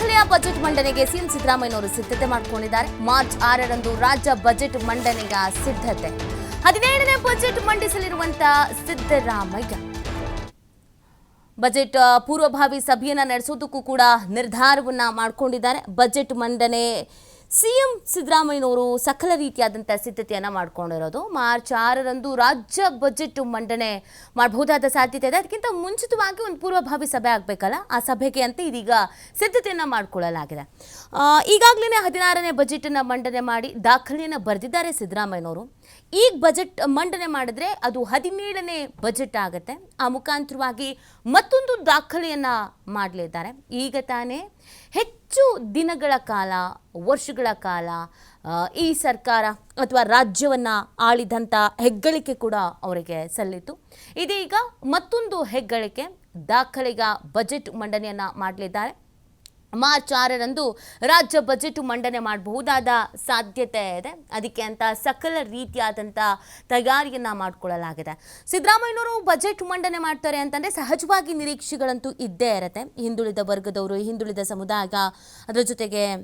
ದಾಖಲೆಯ ಬಜೆಟ್ ಮಂಡನೆಗೆ ಸಿಎಂ ಸಿದ್ದರಾಮಯ್ಯನವರು ಸಿದ್ಧತೆ ಮಾಡಿಕೊಂಡಿದ್ದಾರೆ. ಮಾರ್ಚ್ ಆರರಂದು ರಾಜ್ಯ ಬಜೆಟ್ ಮಂಡನೆಯ ಸಿದ್ಧತೆ. ಹದಿನೇಳನೇ ಬಜೆಟ್ ಮಂಡಿಸಲಿರುವಂತಹ ಸಿದ್ದರಾಮಯ್ಯ. ಬಜೆಟ್ ಪೂರ್ವಭಾವಿ ಸಭೆಯನ್ನ ನಡೆಸೋದಕ್ಕೂ ಕೂಡ ನಿರ್ಧಾರವನ್ನ ಮಾಡಿಕೊಂಡಿದ್ದಾರೆ. ಬಜೆಟ್ ಮಂಡನೆ ಸಿಎಂ ಸಿದ್ದರಾಮಯ್ಯನವರು ಸಕಲ ರೀತಿಯಾದಂಥ ಸಿದ್ಧತೆಯನ್ನು ಮಾಡ್ಕೊಂಡಿರೋದು. ಮಾರ್ಚ್ ಆರರಂದು ರಾಜ್ಯ ಬಜೆಟ್ ಮಂಡನೆ ಮಾಡಬಹುದಾದ ಸಾಧ್ಯತೆ ಇದೆ. ಅದಕ್ಕಿಂತ ಮುಂಚಿತವಾಗಿ ಒಂದು ಪೂರ್ವಭಾವಿ ಸಭೆ ಆಗಬೇಕಲ್ಲ? ಆ ಸಭೆಗೆ ಅಂತ ಇದೀಗ ಸಿದ್ಧತೆಯನ್ನು ಮಾಡಿಕೊಳ್ಳಲಾಗಿದೆ. ಈಗಾಗಲೇ ಹದಿನಾರನೇ ಬಜೆಟನ್ನು ಮಂಡನೆ ಮಾಡಿ ದಾಖಲೆಯನ್ನು ಬರೆದಿದ್ದಾರೆ ಸಿದ್ದರಾಮಯ್ಯನವರು. ಈಗ ಬಜೆಟ್ ಮಂಡನೆ ಮಾಡಿದ್ರೆ ಅದು ಹದಿನೇಳನೇ ಬಜೆಟ್ ಆಗುತ್ತೆ. ಆ ಮುಖಾಂತರವಾಗಿ ಮತ್ತೊಂದು ದಾಖಲೆಯನ್ನು ಮಾಡಲಿದ್ದಾರೆ. ಈಗ ತಾನೇ ಹೆಚ್ಚು ದಿನಗಳ ಕಾಲ, ವರ್ಷಗಳ ಕಾಲ ಈ ಸರ್ಕಾರ ಅಥವಾ ರಾಜ್ಯವನ್ನ ಆಳಿದಂಥ ಹೆಗ್ಗಳಿಕೆ ಕೂಡ ಅವರಿಗೆ ಸಲ್ಲಿತು. ಇದೀಗ ಮತ್ತೊಂದು ಹೆಗ್ಗಳಿಕೆ ದಾಖಲೆಗ ಬಜೆಟ್ ಮಂಡನೆಯನ್ನು ಮಾಡಲಿದ್ದಾರೆ. ಮಾರ್ಚ್ ಆರರಂದು ರಾಜ್ಯ ಬಜೆಟ್ ಮಂಡನೆ ಮಾಡಬಹುದಾದ ಸಾಧ್ಯತೆ ಇದೆ. ಅದಕ್ಕೆ ಅಂತ ಸಕಲ ರೀತಿಯಾದಂಥ ತಯಾರಿಯನ್ನ ಮಾಡಿಕೊಳ್ಳಲಾಗಿದೆ. ಸಿದ್ದರಾಮಯ್ಯನವರು ಬಜೆಟ್ ಮಂಡನೆ ಮಾಡ್ತಾರೆ ಅಂತಂದ್ರೆ ಸಹಜವಾಗಿ ನಿರೀಕ್ಷೆಗಳಂತೂ ಇದ್ದೇ ಇರುತ್ತೆ. ಹಿಂದುಳಿದ ವರ್ಗದವರು, ಹಿಂದುಳಿದ ಸಮುದಾಯ ಅದರ ಜೊತೆಗೆ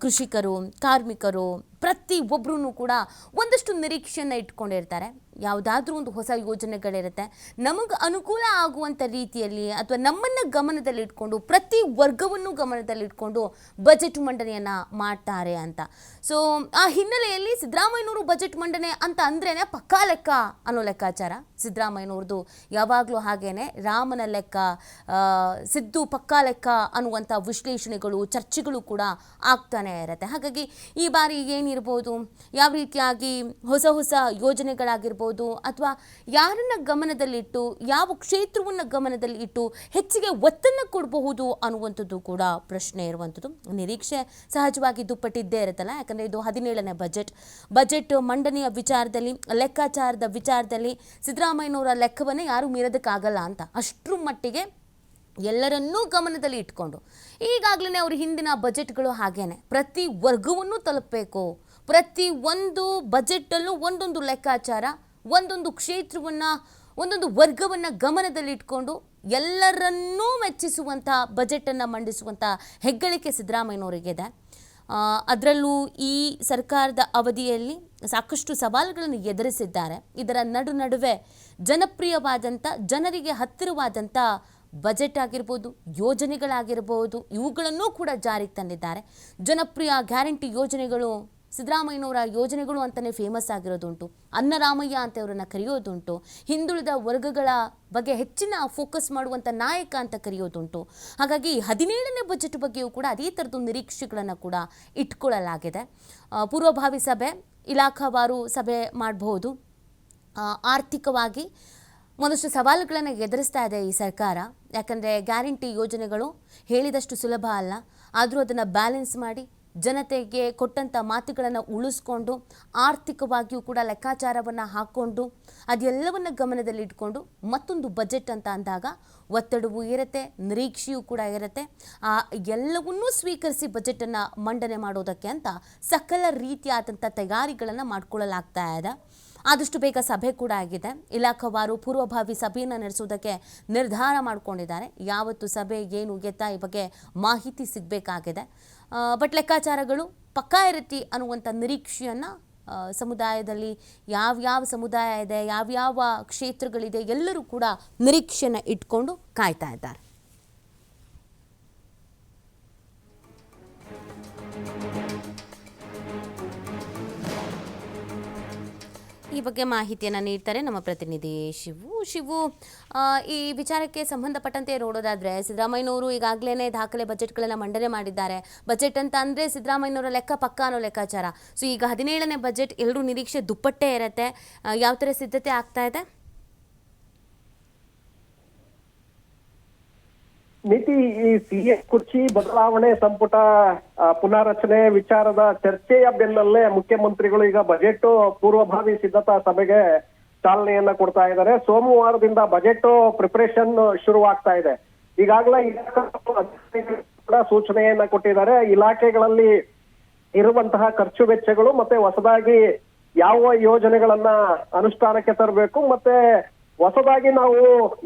ಕೃಷಿಕರು, ಕಾರ್ಮಿಕರು ಪ್ರತಿ ಒಬ್ಬರೂ ಕೂಡ ಒಂದಷ್ಟು ನಿರೀಕ್ಷೆಯನ್ನು ಇಟ್ಕೊಂಡಿರ್ತಾರೆ. ಯಾವುದಾದ್ರೂ ಒಂದು ಹೊಸ ಯೋಜನೆಗಳಿರುತ್ತೆ. ನಮಗೆ ಅನುಕೂಲ ಆಗುವಂಥ ರೀತಿಯಲ್ಲಿ ಅಥವಾ ನಮ್ಮನ್ನು ಗಮನದಲ್ಲಿಟ್ಕೊಂಡು ಪ್ರತಿ ವರ್ಗವನ್ನು ಗಮನದಲ್ಲಿಟ್ಕೊಂಡು ಬಜೆಟ್ ಮಂಡನೆಯನ್ನು ಮಾಡ್ತಾರೆ ಅಂತ. ಸೊ ಆ ಹಿನ್ನೆಲೆಯಲ್ಲಿ ಸಿದ್ದರಾಮಯ್ಯನವರು ಬಜೆಟ್ ಮಂಡನೆ ಅಂತ ಅಂದ್ರೇ ಪಕ್ಕಾ ಲೆಕ್ಕ ಅನ್ನೋ ಲೆಕ್ಕಾಚಾರ. ಸಿದ್ದರಾಮಯ್ಯನವ್ರದ್ದು ಯಾವಾಗಲೂ ಹಾಗೇನೆ ರಾಮನ ಲೆಕ್ಕ ಸಿದ್ದು ಪಕ್ಕಾ ಲೆಕ್ಕ ಅನ್ನುವಂಥ ವಿಶ್ಲೇಷಣೆಗಳು, ಚರ್ಚೆಗಳು ಕೂಡ ಆಗ್ತಾನೆ ಇರುತ್ತೆ. ಹಾಗಾಗಿ ಈ ಬಾರಿ ಏನಿರ್ಬೋದು, ಯಾವ ರೀತಿಯಾಗಿ ಹೊಸ ಹೊಸ ಯೋಜನೆಗಳಾಗಿರ್ಬೋದು ಅಥವಾ ಯಾರನ್ನ ಗಮನದಲ್ಲಿಟ್ಟು, ಯಾವ ಕ್ಷೇತ್ರವನ್ನು ಗಮನದಲ್ಲಿ ಇಟ್ಟು ಹೆಚ್ಚಿಗೆ ಒತ್ತನ್ನು ಕೊಡಬಹುದು ಅನ್ನುವಂಥದ್ದು ಕೂಡ ಪ್ರಶ್ನೆ ಇರುವಂಥದ್ದು. ನಿರೀಕ್ಷೆ ಸಹಜವಾಗಿ ದುಪ್ಪಟ್ಟಿದ್ದೇ ಇರುತ್ತಲ್ಲ, ಯಾಕಂದರೆ ಇದು ಹದಿನೇಳನೇ ಬಜೆಟ್. ಬಜೆಟ್ ಮಂಡನೆಯ ವಿಚಾರದಲ್ಲಿ, ಲೆಕ್ಕಾಚಾರದ ವಿಚಾರದಲ್ಲಿ ಸಿದ್ದರಾಮಯ್ಯನವರ ಲೆಕ್ಕವನ್ನು ಯಾರೂ ಮೀರೋದಕ್ಕಾಗಲ್ಲ ಅಂತ ಅಷ್ಟರ ಮಟ್ಟಿಗೆ ಎಲ್ಲರನ್ನೂ ಗಮನದಲ್ಲಿ ಇಟ್ಕೊಂಡು. ಈಗಾಗಲೇ ಅವ್ರ ಹಿಂದಿನ ಬಜೆಟ್ಗಳು ಹಾಗೇನೆ. ಪ್ರತಿ ವರ್ಗವನ್ನು ತಲುಪಬೇಕು. ಪ್ರತಿ ಒಂದು ಬಜೆಟ್ಟಲ್ಲೂ ಒಂದೊಂದು ಲೆಕ್ಕಾಚಾರ ಒಂದೊಂದು ಕ್ಷೇತ್ರವನ್ನು, ಒಂದೊಂದು ವರ್ಗವನ್ನು ಗಮನದಲ್ಲಿಟ್ಕೊಂಡು ಎಲ್ಲರನ್ನೂ ಮೆಚ್ಚಿಸುವಂಥ ಬಜೆಟನ್ನು ಮಂಡಿಸುವಂಥ ಹೆಗ್ಗಳಿಕೆ ಸಿದ್ದರಾಮಯ್ಯನವರಿಗಿದೆ. ಅದರಲ್ಲೂ ಈ ಸರ್ಕಾರದ ಅವಧಿಯಲ್ಲಿ ಸಾಕಷ್ಟು ಸವಾಲುಗಳನ್ನು ಎದುರಿಸಿದ್ದಾರೆ. ಇದರ ನಡು ನಡುವೆ ಜನಪ್ರಿಯವಾದಂಥ ಜನರಿಗೆ ಹತ್ತಿರವಾದಂಥ ಬಜೆಟ್ ಆಗಿರ್ಬೋದು, ಯೋಜನೆಗಳಾಗಿರ್ಬೋದು, ಇವುಗಳನ್ನೂ ಕೂಡ ಜಾರಿಗೆ ತಂದಿದ್ದಾರೆ. ಜನಪ್ರಿಯ ಗ್ಯಾರಂಟಿ ಯೋಜನೆಗಳು ಸಿದ್ದರಾಮಯ್ಯನವರ ಯೋಜನೆಗಳು ಅಂತಲೇ ಫೇಮಸ್ ಆಗಿರೋದುಂಟು. ಅನ್ನರಾಮಯ್ಯ ಅಂತ ಅವರನ್ನು ಕರೆಯೋದುಂಟು. ಹಿಂದುಳಿದ ವರ್ಗಗಳ ಬಗ್ಗೆ ಹೆಚ್ಚಿನ ಫೋಕಸ್ ಮಾಡುವಂಥ ನಾಯಕ ಅಂತ ಕರೆಯೋದುಂಟು. ಹಾಗಾಗಿ ಹದಿನೇಳನೇ ಬಜೆಟ್ ಬಗ್ಗೆಯೂ ಕೂಡ ಅದೇ ಥರದ್ದು ನಿರೀಕ್ಷೆಗಳನ್ನು ಕೂಡ ಇಟ್ಕೊಳ್ಳಲಾಗಿದೆ. ಪೂರ್ವಭಾವಿ ಸಭೆ, ಇಲಾಖಾವಾರು ಸಭೆ ಮಾಡಬಹುದು. ಆರ್ಥಿಕವಾಗಿ ಒಂದಷ್ಟು ಸವಾಲುಗಳನ್ನು ಎದುರಿಸ್ತಾ ಇದೆ ಈ ಸರ್ಕಾರ. ಯಾಕಂದರೆ ಗ್ಯಾರಂಟಿ ಯೋಜನೆಗಳು ಹೇಳಿದಷ್ಟು ಸುಲಭ ಅಲ್ಲ. ಆದರೂ ಅದನ್ನು ಬ್ಯಾಲೆನ್ಸ್ ಮಾಡಿ ಜನತೆಗೆ ಕೊಟ್ಟಂಥ ಮಾತುಗಳನ್ನು ಉಳಿಸ್ಕೊಂಡು ಆರ್ಥಿಕವಾಗಿಯೂ ಕೂಡ ಲೆಕ್ಕಾಚಾರವನ್ನು ಹಾಕ್ಕೊಂಡು ಅದೆಲ್ಲವನ್ನು ಗಮನದಲ್ಲಿಟ್ಕೊಂಡು ಮತ್ತೊಂದು ಬಜೆಟ್ ಅಂತ ಅಂದಾಗ ಒತ್ತಡವೂ ಇರುತ್ತೆ, ನಿರೀಕ್ಷೆಯೂ ಕೂಡ ಇರುತ್ತೆ. ಆ ಎಲ್ಲವನ್ನೂ ಸ್ವೀಕರಿಸಿ ಬಜೆಟನ್ನು ಮಂಡನೆ ಮಾಡೋದಕ್ಕೆ ಅಂತ ಸಕಲ ರೀತಿಯಾದಂಥ ತಯಾರಿಗಳನ್ನು ಮಾಡ್ಕೊಳ್ಳಲಾಗ್ತಾ ಇದೆ. ಆದಷ್ಟು ಬೇಗ ಸಭೆ ಕೂಡ ಆಗಿದೆ. ಇಲಾಖಾವಾರು ಪೂರ್ವಭಾವಿ ಸಭೆಯನ್ನು ನಡೆಸುವುದಕ್ಕೆ ನಿರ್ಧಾರ ಮಾಡಿಕೊಂಡಿದ್ದಾರೆ. ಯಾವತ್ತು ಸಭೆ, ಏನು, ಎತ್ತ ಈ ಬಗ್ಗೆ ಮಾಹಿತಿ ಸಿಗಬೇಕಾಗಿದೆ. ಬಟ್ ಲೆಕ್ಕಾಚಾರಗಳು ಪಕ್ಕಾ ಇರುತ್ತೆ ಅನ್ನುವಂಥ ನಿರೀಕ್ಷೆಯನ್ನು ಸಮುದಾಯದಲ್ಲಿ ಯಾವ್ಯಾವ ಸಮುದಾಯ ಇದೆ ಯಾವ್ಯಾವ ಕ್ಷೇತ್ರಗಳಿದೆ ಎಲ್ಲರೂ ಕೂಡ ನಿರೀಕ್ಷೆನ ಇಟ್ಕೊಂಡು ಕಾಯ್ತಾ ಇದ್ದಾರೆ. ಈ ಬಗ್ಗೆ ಮಾಹಿತಿಯನ್ನು ನೀಡ್ತಾರೆ ನಮ್ಮ ಪ್ರತಿನಿಧಿ ಶಿವು. ಶಿವು ಈ ವಿಚಾರಕ್ಕೆ ಸಂಬಂಧಪಟ್ಟಂತೆ ನೋಡೋದಾದರೆ ಸಿದ್ದರಾಮಯ್ಯನವರು ಈಗಾಗಲೇ ದಾಖಲೆ ಬಜೆಟ್ಗಳನ್ನು ಮಂಡನೆ ಮಾಡಿದ್ದಾರೆ. ಬಜೆಟ್ ಅಂತ ಅಂದರೆ ಸಿದ್ದರಾಮಯ್ಯನವರ ಲೆಕ್ಕ ಪಕ್ಕ ಅನ್ನೋ ಲೆಕ್ಕಾಚಾರ. ಸೊ ಈಗ ಹದಿನೇಳನೇ ಬಜೆಟ್ ಎಲ್ಲರೂ ನಿರೀಕ್ಷೆ ದುಪ್ಪಟ್ಟೇ ಇರುತ್ತೆ. ಯಾವ ಥರ ಸಿದ್ಧತೆ ಆಗ್ತಾ ಇದೆ? ನೀತಿ ಈ ಸಿಎ ಕುರ್ಚಿ ಬದಲಾವಣೆ ಸಂಪುಟ ಪುನಾರಚನೆ ವಿಚಾರದ ಚರ್ಚೆಯ ಬೆನ್ನಲ್ಲೇ ಮುಖ್ಯಮಂತ್ರಿಗಳು ಈಗ ಬಜೆಟ್ ಪೂರ್ವಭಾವಿ ಸಿದ್ಧತಾ ಸಭೆಗೆ ಚಾಲನೆಯನ್ನ ಕೊಡ್ತಾ ಇದ್ದಾರೆ. ಸೋಮವಾರದಿಂದ ಬಜೆಟ್ ಪ್ರಿಪರೇಷನ್ ಶುರುವಾಗ್ತಾ ಇದೆ. ಈಗಾಗಲೇ ಕೂಡ ಸೂಚನೆಯನ್ನ ಕೊಟ್ಟಿದ್ದಾರೆ. ಇಲಾಖೆಗಳಲ್ಲಿ ಇರುವಂತಹ ಖರ್ಚು ವೆಚ್ಚಗಳು ಮತ್ತೆ ಹೊಸದಾಗಿ ಯಾವ ಯೋಜನೆಗಳನ್ನ ಅನುಷ್ಠಾನಕ್ಕೆ ತರಬೇಕು, ಮತ್ತೆ ಹೊಸದಾಗಿ ನಾವು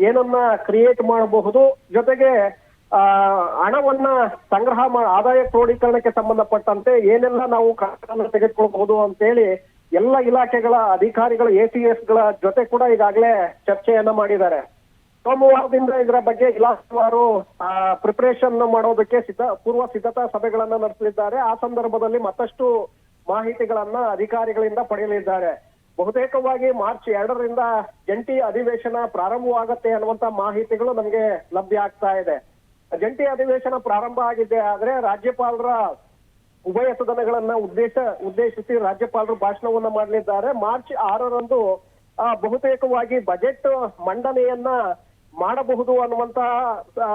ಏನನ್ನ ಕ್ರಿಯೇಟ್ ಮಾಡಬಹುದು ಜೊತೆಗೆ ಆ, ಹಣವನ್ನ ಸಂಗ್ರಹ ಮಾ ಆದಾಯ ಕ್ರೋಢೀಕರಣಕ್ಕೆ ಸಂಬಂಧಪಟ್ಟಂತೆ ಏನೆಲ್ಲ ನಾವು ಕ್ರಮಗಳನ್ನು ತೆಗೆದುಕೊಳ್ಬಹುದು ಅಂತೇಳಿ ಎಲ್ಲ ಇಲಾಖೆಗಳ ಅಧಿಕಾರಿಗಳು ಎ ಸಿ ಎಸ್ಗಳ ಜೊತೆ ಕೂಡ ಈಗಾಗಲೇ ಚರ್ಚೆಯನ್ನ ಮಾಡಿದ್ದಾರೆ. ಸೋಮವಾರದಿಂದ ಇದರ ಬಗ್ಗೆ ಇಲಾಖೆವಾರು ಪ್ರಿಪರೇಷನ್ ಮಾಡೋದಕ್ಕೆ ಸಿದ್ಧ ಪೂರ್ವ ಸಿದ್ಧತಾ ಸಭೆಗಳನ್ನ ನಡೆಸಲಿದ್ದಾರೆ. ಆ ಸಂದರ್ಭದಲ್ಲಿ ಮತ್ತಷ್ಟು ಮಾಹಿತಿಗಳನ್ನ ಅಧಿಕಾರಿಗಳಿಂದ ಪಡೆಯಲಿದ್ದಾರೆ. ಬಹುತೇಕವಾಗಿ ಮಾರ್ಚ್ ಎರಡರಿಂದ ಜಂಟಿ ಅಧಿವೇಶನ ಪ್ರಾರಂಭವಾಗತ್ತೆ ಅನ್ನುವಂತ ಮಾಹಿತಿಗಳು ನಮಗೆ ಲಭ್ಯ ಆಗ್ತಾ ಇದೆ. ಜಂಟಿ ಅಧಿವೇಶನ ಪ್ರಾರಂಭ ಆಗಿದೆ ಆದ್ರೆ ರಾಜ್ಯಪಾಲರ ಉಭಯ ಸದನಗಳನ್ನ ಉದ್ದೇಶ ಉದ್ದೇಶಿಸಿ ರಾಜ್ಯಪಾಲರು ಭಾಷಣವನ್ನ ಮಾಡಲಿದ್ದಾರೆ. ಮಾರ್ಚ್ ಆರರಂದು ಆ, ಬಹುತೇಕವಾಗಿ ಬಜೆಟ್ ಮಂಡನೆಯನ್ನ ಮಾಡಬಹುದು ಅನ್ನುವಂತ ಆ,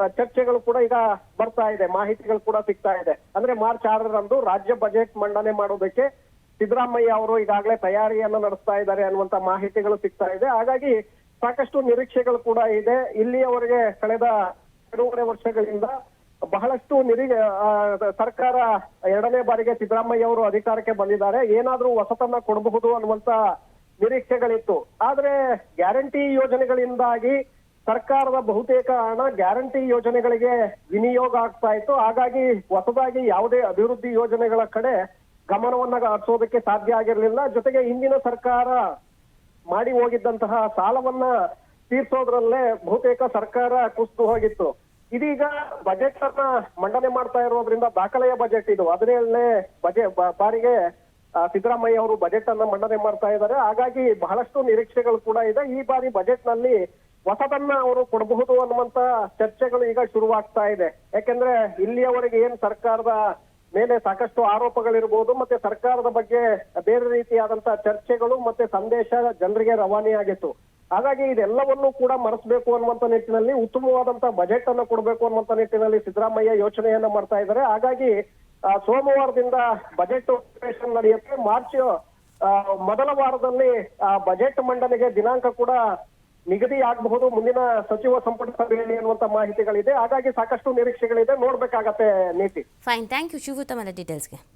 ಆ, ಚರ್ಚೆಗಳು ಕೂಡ ಈಗ ಬರ್ತಾ ಇದೆ ಮಾಹಿತಿಗಳು ಕೂಡ ಸಿಗ್ತಾ ಇದೆ. ಅಂದ್ರೆ ಮಾರ್ಚ್ ಆರರಂದು ರಾಜ್ಯ ಬಜೆಟ್ ಮಂಡನೆ ಮಾಡೋದಕ್ಕೆ ಸಿದ್ದರಾಮಯ್ಯ ಅವರು ಈಗಾಗಲೇ ತಯಾರಿಯನ್ನು ನಡೆಸ್ತಾ ಇದ್ದಾರೆ ಅನ್ನುವಂತ ಮಾಹಿತಿಗಳು ಸಿಗ್ತಾ ಇದೆ. ಹಾಗಾಗಿ ಸಾಕಷ್ಟು ನಿರೀಕ್ಷೆಗಳು ಕೂಡ ಇದೆ. ಇಲ್ಲಿಯವರೆಗೆ ಕಳೆದ ಎರಡೂವರೆ ವರ್ಷಗಳಿಂದ ಬಹಳಷ್ಟು ನಿರೀ ಸರ್ಕಾರ ಎರಡನೇ ಬಾರಿಗೆ ಸಿದ್ದರಾಮಯ್ಯ ಅವರು ಅಧಿಕಾರಕ್ಕೆ ಬಂದಿದ್ದಾರೆ. ಏನಾದರೂ ಹೊಸತನ್ನ ಕೊಡಬಹುದು ಅನ್ನುವಂತ ನಿರೀಕ್ಷೆಗಳಿತ್ತು. ಆದ್ರೆ ಗ್ಯಾರಂಟಿ ಯೋಜನೆಗಳಿಂದಾಗಿ ಸರ್ಕಾರದ ಬಹುತೇಕ ಹಣ ಗ್ಯಾರಂಟಿ ಯೋಜನೆಗಳಿಗೆ ವಿನಿಯೋಗ ಆಗ್ತಾ ಇತ್ತು. ಹಾಗಾಗಿ ಹೊಸದಾಗಿ ಯಾವುದೇ ಅಭಿವೃದ್ಧಿ ಯೋಜನೆಗಳ ಕಡೆ ಗಮನವನ್ನ ಹರಿಸೋದಕ್ಕೆ ಸಾಧ್ಯ ಆಗಿರಲಿಲ್ಲ. ಜೊತೆಗೆ ಹಿಂದಿನ ಸರ್ಕಾರ ಮಾಡಿ ಹೋಗಿದ್ದಂತಹ ಸಾಲವನ್ನ ತೀರ್ಸೋದ್ರಲ್ಲೇ ಬಹುತೇಕ ಸರ್ಕಾರ ಕುಸಿದು ಹೋಗಿತ್ತು. ಇದೀಗ ಬಜೆಟ್ ಅನ್ನ ಮಂಡನೆ ಮಾಡ್ತಾ ಇರೋದ್ರಿಂದ ದಾಖಲೆಯ ಬಜೆಟ್ ಇದು. ಹದಿನೇಳನೇ ಬಜೆಟ್ ಬಾರಿಗೆ ಸಿದ್ದರಾಮಯ್ಯ ಅವರು ಬಜೆಟ್ ಅನ್ನ ಮಂಡನೆ ಮಾಡ್ತಾ ಇದ್ದಾರೆ. ಹಾಗಾಗಿ ಬಹಳಷ್ಟು ನಿರೀಕ್ಷೆಗಳು ಕೂಡ ಇದೆ. ಈ ಬಾರಿ ಬಜೆಟ್ನಲ್ಲಿ ಹೊಸದನ್ನ ಅವರು ಕೊಡಬಹುದು ಅನ್ನುವಂತ ಚರ್ಚೆಗಳು ಈಗ ಶುರುವಾಗ್ತಾ ಇದೆ. ಯಾಕೆಂದ್ರೆ ಇಲ್ಲಿಯವರೆಗೆ ಏನ್ ಸರ್ಕಾರದ ಮೇಲೆ ಸಾಕಷ್ಟು ಆರೋಪಗಳಿರ್ಬೋದು, ಮತ್ತೆ ಸರ್ಕಾರದ ಬಗ್ಗೆ ಬೇರೆ ರೀತಿಯಾದಂತಹ ಚರ್ಚೆಗಳು ಮತ್ತೆ ಸಂದೇಶ ಜನರಿಗೆ ರವಾನೆಯಾಗಿತ್ತು. ಹಾಗಾಗಿ ಇದೆಲ್ಲವನ್ನೂ ಕೂಡ ಮರೆಸಬೇಕು ಅನ್ನುವಂತ ನಿಟ್ಟಿನಲ್ಲಿ ಉತ್ತಮವಾದಂತಹ ಬಜೆಟ್ ಅನ್ನು ಕೊಡಬೇಕು ಅನ್ನುವಂತ ನಿಟ್ಟಿನಲ್ಲಿ ಸಿದ್ದರಾಮಯ್ಯ ಯೋಚನೆಯನ್ನ ಮಾಡ್ತಾ ಇದ್ದಾರೆ. ಹಾಗಾಗಿ ಸೋಮವಾರದಿಂದ ಬಜೆಟ್ ಅಧಿವೇಶನ ನಡೆಯುತ್ತೆ. ಮಾರ್ಚ್ ಮೊದಲ ವಾರದಲ್ಲಿ ಬಜೆಟ್ ಮಂಡನೆಗೆ ದಿನಾಂಕ ಕೂಡ ನಿಗದಿ ಆಗಬಹುದು ಮುಂದಿನ ಸಚಿವ ಸಂಪುಟ ಸಭೆಯಲ್ಲಿ ಅನ್ನುವಂತ ಮಾಹಿತಿಗಳಿದೆ. ಹಾಗಾಗಿ ಸಾಕಷ್ಟು ನಿರೀಕ್ಷೆಗಳಿದೆ. ನೋಡ್ಬೇಕಾಗತ್ತೆ ನೀತಿ. ಫೈನ್ ಥ್ಯಾಂಕ್ ಯು ಶಿವತಮದ ಡೀಟೇಲ್ಸ್ಗೆ